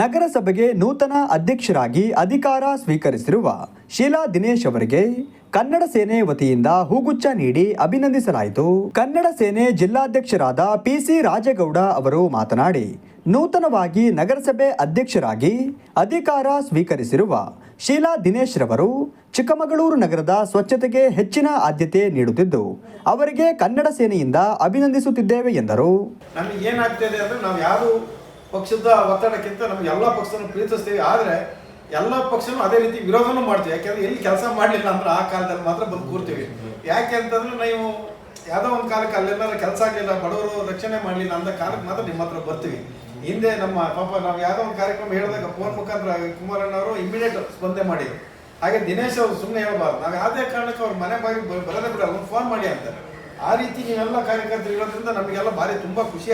ನಗರಸಭೆಗೆ ನೂತನ ಅಧ್ಯಕ್ಷರಾಗಿ ಅಧಿಕಾರ ಸ್ವೀಕರಿಸಿರುವ ಶೀಲಾ ದಿನೇಶ್ ಅವರಿಗೆ ಕನ್ನಡ ಸೇನೆ ವತಿಯಿಂದ ಹೂಗುಚ್ಚ ನೀಡಿ ಅಭಿನಂದಿಸಲಾಯಿತು. ಕನ್ನಡ ಸೇನೆ ಜಿಲ್ಲಾಧ್ಯಕ್ಷರಾದ ಪಿಸಿ ರಾಜೇಗೌಡ ಅವರು ಮಾತನಾಡಿ, ನೂತನವಾಗಿ ನಗರಸಭೆ ಅಧ್ಯಕ್ಷರಾಗಿ ಅಧಿಕಾರ ಸ್ವೀಕರಿಸಿರುವ ಶೀಲಾ ದಿನೇಶ್ ರವರು ಚಿಕ್ಕಮಗಳೂರು ನಗರದ ಸ್ವಚ್ಛತೆಗೆ ಹೆಚ್ಚಿನ ಆದ್ಯತೆ ನೀಡುತ್ತಿದ್ದು, ಅವರಿಗೆ ಕನ್ನಡ ಸೇನೆಯಿಂದ ಅಭಿನಂದಿಸುತ್ತಿದ್ದೇವೆ ಎಂದರು. ಪಕ್ಷದ ಒತ್ತಡಕ್ಕಿಂತ ನಮ್ಗೆ ಎಲ್ಲ ಪಕ್ಷವನ್ನು ಪ್ರೀತಿಸ್ತೀವಿ. ಆದರೆ ಎಲ್ಲ ಪಕ್ಷನೂ ಅದೇ ರೀತಿ ವಿರೋಧನೂ ಮಾಡ್ತೀವಿ. ಯಾಕೆಂದ್ರೆ ಎಲ್ಲಿ ಕೆಲಸ ಮಾಡಲಿಲ್ಲ ಅಂದ್ರೆ ಆ ಕಾಲದಲ್ಲಿ ಮಾತ್ರ ಬಂದು ಕೂರ್ತೀವಿ. ಯಾಕೆ ಅಂತಂದ್ರೆ ನೀವು ಯಾವುದೋ ಒಂದು ಕಾಲಕ್ಕೆ ಅಲ್ಲೆಲ್ಲ ಕೆಲಸ ಆಗಲಿಲ್ಲ, ಬಡವರು ರಕ್ಷಣೆ ಮಾಡಲಿಲ್ಲ ಅಂದ ಕಾಲಕ್ಕೆ ಮಾತ್ರ ನಿಮ್ಮ ಹತ್ರ ಬರ್ತೀವಿ. ಹಿಂದೆ ನಮ್ಮ ಪಾಪ ನಾವು ಯಾವುದೋ ಒಂದು ಕಾರ್ಯಕ್ರಮ ಹೇಳಿದಾಗ ಫೋನ್ ಮುಖಾಂತರ ಕುಮಾರಣ್ಣವರು ಇಮಿಡಿಯೇಟ್ ಸ್ಪಂದನೆ ಮಾಡಿದ್ರು. ಹಾಗೆ ದಿನೇಶ್ ಅವರು ಸುಮ್ಮನೆ ಹೇಳ್ಬಾರ್ದು. ನಾವು ಯಾವುದೇ ಕಾರಣಕ್ಕೆ ಅವ್ರ ಮನೆ ಬಾಗಿ ಬರೋದೇ ಬಿಡಲ್ಲ ಫೋನ್ ಮಾಡಿ ಅಂತಾರೆ ಆ ರೀತಿ ನೀವೆಲ್ಲ ಕಾರ್ಯಕರ್ತರು ಇರೋದ್ರಿಂದ ನಮಗೆಲ್ಲ ಭಾರಿ ತುಂಬ ಖುಷಿ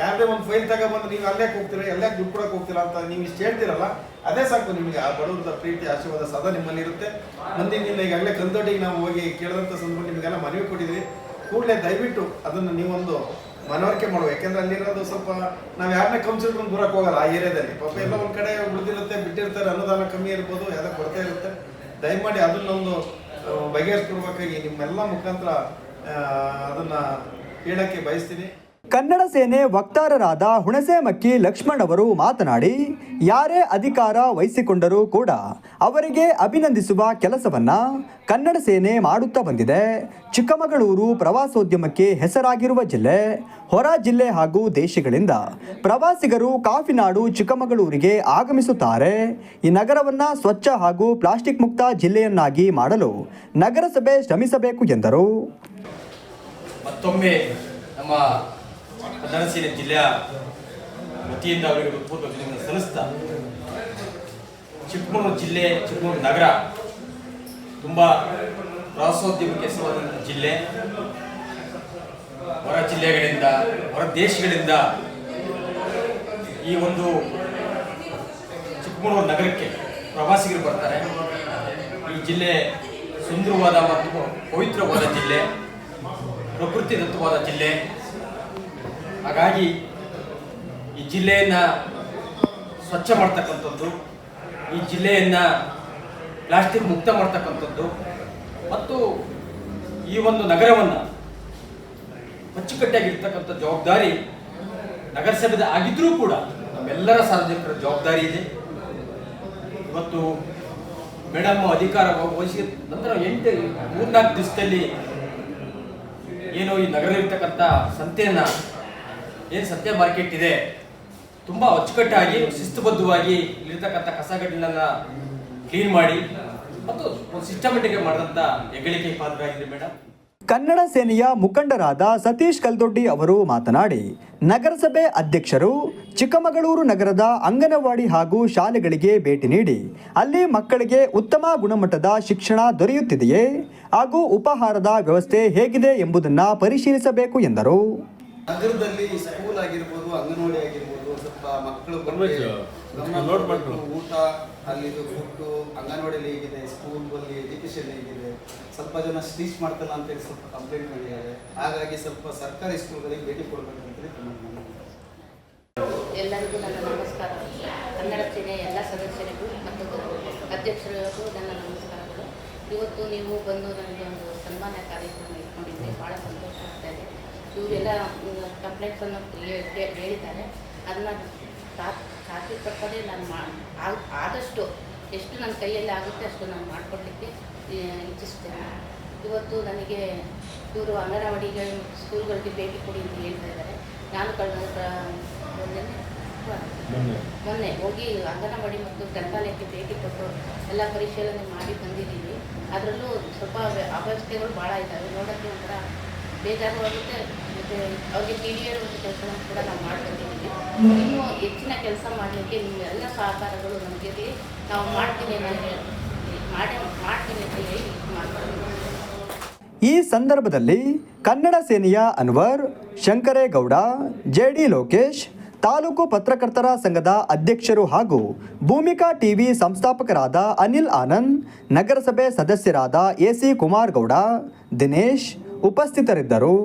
ಯಾವುದೇ ಒಂದು ಫೈಲ್ ತಗೊಬಂದು ನೀವು ಅಲ್ಲೇ ಹೋಗ್ತೀರಾ ಎಲ್ಲೇ ದುಡ್ಡು ಕೊಡಕ್ಕೆ ಹೋಗ್ತಿಲ್ಲ ಅಂತ ನೀವು ಇಷ್ಟು ಹೇಳ್ತೀರಲ್ಲ, ಅದೇ ಸಾಕು ನಿಮಗೆ ಆ ಬಡವರದ ಪ್ರೀತಿ, ಆಶೀರ್ವಾದ ಸದಾ ನಿಮ್ಮಲ್ಲಿ ಇರುತ್ತೆ ಮುಂದಿನ ದಿನ ಈಗಾಗಲೇ ಕಂದೋಟಿಗೆ ನಾವು ಹೋಗಿ ಕೇಳಿದಂಥ ಸಂದರ್ಭ ನಿಮಗೆಲ್ಲ ಮನವಿ ಕೊಟ್ಟಿದ್ವಿ ಕೂಡಲೇ ದಯವಿಟ್ಟು ಅದನ್ನು ನೀವೊಂದು ಮನವರಿಕೆ ಮಾಡುವ, ಯಾಕೆಂದ್ರೆ ಅಲ್ಲಿರೋದು ಸ್ವಲ್ಪ ನಾವು ಯಾರನ್ನೇ ಕಮ್ಸಿಟ್ಕೊಂಡು ದೂರಕ್ಕೆ ಹೋಗಲ್ಲ ಆ ಏರಿಯಾದಲ್ಲಿ. ಪಾಪ ಎಲ್ಲ ಒಂದು ಕಡೆ ಉಳಿದಿರುತ್ತೆ, ಬಿಟ್ಟಿರ್ತಾರೆ ಅನುದಾನ ಕಮ್ಮಿ ಇರ್ಬೋದು, ಯಾವುದೋ ಕೊರತೆ ಇರುತ್ತೆ. ದಯಮಾಡಿ ಅದನ್ನೊಂದು ಒಂದು ಬಗೆಹರಿಸ್ಕೊಡ್ಬೇಕಾಗಿ ನಿಮ್ಮೆಲ್ಲ ಮುಖಾಂತರ ಅದನ್ನ ಹೇಳಕ್ಕೆ ಬಯಸ್ತೀನಿ. ಕನ್ನಡ ಸೇನೆ ವಕ್ತಾರರಾದ ಹುಣಸೇಮಕ್ಕಿ ಲಕ್ಷ್ಮಣ್ ಅವರು ಮಾತನಾಡಿ, ಯಾರೇ ಅಧಿಕಾರ ವಹಿಸಿಕೊಂಡರೂ ಕೂಡ ಅವರಿಗೆ ಅಭಿನಂದಿಸುವ ಕೆಲಸವನ್ನ ಕನ್ನಡ ಸೇನೆ ಮಾಡುತ್ತಾ ಬಂದಿದೆ. ಚಿಕ್ಕಮಗಳೂರು ಪ್ರವಾಸೋದ್ಯಮಕ್ಕೆ ಹೆಸರಾಗಿರುವ ಜಿಲ್ಲೆ, ಹೊರ ಜಿಲ್ಲೆ ಹಾಗೂ ದೇಶಗಳಿಂದ ಪ್ರವಾಸಿಗರು ಕಾಫಿನಾಡು ಚಿಕ್ಕಮಗಳೂರಿಗೆ ಆಗಮಿಸುತ್ತಾರೆ. ಈ ನಗರವನ್ನ ಸ್ವಚ್ಛ ಹಾಗೂ ಪ್ಲಾಸ್ಟಿಕ್ ಮುಕ್ತ ಜಿಲ್ಲೆಯನ್ನಾಗಿ ಮಾಡಲು ನಗರಸಭೆ ಶ್ರಮಿಸಬೇಕು ಎಂದರು. ಮತ್ತೊಮ್ಮೆ ನಮ್ಮ ಸೇನೆ ಜಿಲ್ಲೆಯ ವತಿಯಿಂದ ಅವರಿಗೆ ಪೂರ್ವ ಸಲ್ಲಿಸ್ತಾ ಚಿಕ್ಕಮಗಳೂರು ಜಿಲ್ಲೆ ಚಿಕ್ಕಮಗಳೂರು ನಗರ ತುಂಬ ಪ್ರವಾಸೋದ್ಯಮಕ್ಕೆ ಹೆಸರಾದಂಥ ಜಿಲ್ಲೆ, ಹೊರ ಜಿಲ್ಲೆಗಳಿಂದ, ಹೊರ ದೇಶಗಳಿಂದ ಈ ಒಂದು ಚಿಕ್ಕಮಗಳೂರು ನಗರಕ್ಕೆ ಪ್ರವಾಸಿಗರು ಬರ್ತಾರೆ. ಈ ಜಿಲ್ಲೆ ಸುಂದರವಾದ ಮತ್ತು ಪವಿತ್ರವಾದ ಜಿಲ್ಲೆ ಪ್ರಕೃತಿ ದತ್ತವಾದ ಜಿಲ್ಲೆ ಹಾಗಾಗಿ ಈ ಜಿಲ್ಲೆಯನ್ನು ಸ್ವಚ್ಛ ಮಾಡ್ತಕ್ಕಂಥದ್ದು, ಈ ಜಿಲ್ಲೆಯನ್ನು ಪ್ಲಾಸ್ಟಿಕ್ ಮುಕ್ತ ಮಾಡ್ತಕ್ಕಂಥದ್ದು, ಮತ್ತು ಈ ಒಂದು ನಗರವನ್ನು ಅಚ್ಚುಕಟ್ಟಾಗಿರ್ತಕ್ಕಂಥ ಜವಾಬ್ದಾರಿ ನಗರಸಭೆದ ಆಗಿದ್ರೂ ಕೂಡ ನಮ್ಮೆಲ್ಲರ ಸಾರ್ವಜನಿಕರ ಜವಾಬ್ದಾರಿ ಇದೆ. ಇವತ್ತು ಮೇಡಮ್ ಅಧಿಕಾರ ವಹಿಸಿದ ನಂತರ ಎಂಟು, ಮೂರ್ನಾಲ್ಕು ದಿವಸದಲ್ಲಿ ಏನು ಈ ನಗರದಲ್ಲಿರ್ತಕ್ಕಂಥ ಸಂತೆಯನ್ನ ಏನು ಸತ್ಯ ಮಾರ್ಕೆಟ್ ಇದೆ? ತುಂಬ ಅಚ್ಚುಕಟ್ಟಾಗಿ, ಶಿಸ್ತುಬದ್ಧವಾಗಿ ಇಲ್ಲಿರ್ತಕ್ಕಂಥ ಕಸಗಡ್ಡಿನ ಕ್ಲೀನ್ ಮಾಡಿ ಮತ್ತು ಒಂದು ಸಿಸ್ಟಮೆಟಿಕ್ ಮಾಡಿದಂಥ ಹೆಗ್ಗಳಿಕೆ ಪಾತ್ರರಾಗಿದೆ ಮೇಡಮ್ ಕನ್ನಡ ಸೇನೆಯ ಮುಖಂಡರಾದ ಸತೀಶ್ ಕಲ್ದೊಡ್ಡಿ ಅವರು ಮಾತನಾಡಿ, ನಗರಸಭೆ ಅಧ್ಯಕ್ಷರು ಚಿಕ್ಕಮಗಳೂರು ನಗರದ ಅಂಗನವಾಡಿ ಹಾಗೂ ಶಾಲೆಗಳಿಗೆ ಭೇಟಿ ನೀಡಿ, ಅಲ್ಲಿ ಮಕ್ಕಳಿಗೆ ಉತ್ತಮ ಗುಣಮಟ್ಟದ ಶಿಕ್ಷಣ ದೊರೆಯುತ್ತಿದೆಯೇ ಹಾಗೂ ಉಪಹಾರದ ವ್ಯವಸ್ಥೆ ಹೇಗಿದೆ ಎಂಬುದನ್ನು ಪರಿಶೀಲಿಸಬೇಕು ಎಂದರು. ನಗರದಲ್ಲಿ ಸ್ಕೂಲ್ ಆಗಿರ್ಬೋದು ಅಂಗನವಾಡಿ ಆಗಿರ್ಬೋದು ಸ್ವಲ್ಪ ಮಕ್ಕಳು ಕೊಡ್ಬೇಕು. ಊಟ ಅಲ್ಲಿದು ಫುಡ್ಡು ಅಂಗನವಾಡಿಯಲ್ಲಿ ಹೇಗಿದೆ ಸ್ಕೂಲ್ ಅಲ್ಲಿ ಎಜುಕೇಶನ್ ಹೇಗಿದೆ ಸ್ವಲ್ಪ ಜನ ಸ್ಟೀಚ್ ಮಾಡ್ತಲ್ಲ ಅಂತೇಳಿ ಸ್ವಲ್ಪ ಕಂಪ್ಲೇಂಟ್ ಮಾಡಿದ್ದಾರೆ ಹಾಗಾಗಿ ಸ್ವಲ್ಪ ಸರ್ಕಾರಿ ಸ್ಕೂಲ್ಗಳಿಗೆ ಭೇಟಿ ಕೊಡಬೇಕಂತೇಳಿ. ಎಲ್ಲರಿಗೂ ನನ್ನ ನಮಸ್ಕಾರ ಕನ್ನಡ ಸೇನೆ ಎಲ್ಲ ಸದಸ್ಯರಿಗೂ ಮತ್ತು ಅಧ್ಯಕ್ಷರಿಗೂ ನನ್ನ ನಮಸ್ಕಾರಗಳು ಇವತ್ತು ನೀವು ಬಂದು ನನಗೆ ಒಂದು ಸನ್ಮಾನ ಕಾರ್ಯಕ್ರಮ ಇಟ್ಕೊಂಡಿದ್ದೆ ಭಾಳ ಸಂತೋಷ ಆಗ್ತಾ ಇದೆ ಇವರೆಲ್ಲ ಕಂಪ್ಲೇಂಟ್ಸನ್ನು ಹೇಳಿದ್ದಾರೆ. ಅದನ್ನು ಖಾತ್ರಿ ತಪ್ಪದೆ ನಾನು ಮಾ ಆದಷ್ಟು ಎಷ್ಟು ನನ್ನ ಕೈಯಲ್ಲಿ ಆಗುತ್ತೆ ಅಷ್ಟು ನಾನು ಮಾಡಿಕೊಡ್ಲಿಕ್ಕೆ ಇಚ್ಛಿಸ್ತೇನೆ. ಇವತ್ತು ನನಗೆ ಇವರು ಅಂಗನವಾಡಿಗೆ ಸ್ಕೂಲ್ಗಳಿಗೆ ಭೇಟಿ ಕೊಡಿ ಅಂತ ಹೇಳ್ತಾ ಇದ್ದಾರೆ. ನಾನು ಕಳೆದ ಮೊನ್ನೆ. ಹೋಗಿ ಅಂಗನವಾಡಿ ಮತ್ತು ಗ್ರಂಥಾಲಯಕ್ಕೆ ಭೇಟಿ ಕೊಟ್ಟು ಎಲ್ಲ ಪರಿಶೀಲನೆ ಮಾಡಿ ಬಂದಿದ್ದೀವಿ ಅದರಲ್ಲೂ ಸ್ವಲ್ಪ ಅವ್ಯ- ಅವ್ಯವಸ್ಥೆಗಳು ಭಾಳ ಇದ್ದಾವೆ. ನೋಡೋಕ್ಕೆ ಒಂಥರ ಬೇಜಾರು ಆಗುತ್ತೆ. ಮತ್ತು ಅವ್ರಿಗೆ ಟಿ ಒಂದು ಕೆಲಸವನ್ನು ಕೂಡ ನಾವು ಮಾಡ್ಕೊತಿದ್ದೀವಿ ಇನ್ನೂ ಹೆಚ್ಚಿನ ಕೆಲಸ ಮಾಡಲಿಕ್ಕೆ ನಿಮ್ಮ ಎಲ್ಲ ಸಹಕಾರಗಳು ನಮಗೆ ಇರಲಿ ನಾವು ಮಾಡ್ತೀನಿ ಮಾಡಿ ಮಾಡ್ತೀನಿ ಅಂತ ಹೇಳಿ ಮಾಡ್ತೀನಿ ಈ ಸಂದರ್ಭದಲ್ಲಿ ಕನ್ನಡ ಸೇನೆಯ ಅನ್ವರ್ ಶಂಕರೇಗೌಡ ಜೆಡಿ ಲೋಕೇಶ್, ತಾಲೂಕು ಪತ್ರಕರ್ತರ ಸಂಘದ ಅಧ್ಯಕ್ಷರು ಹಾಗೂ ಭೂಮಿಕಾ ಟಿವಿ ಸಂಸ್ಥಾಪಕರಾದ ಅನಿಲ್ ಆನಂದ್, ನಗರಸಭೆ ಸದಸ್ಯರಾದ ಎಸಿ ಕುಮಾರ್ ಗೌಡ ದಿನೇಶ್ ಉಪಸ್ಥಿತರಿದ್ದರು.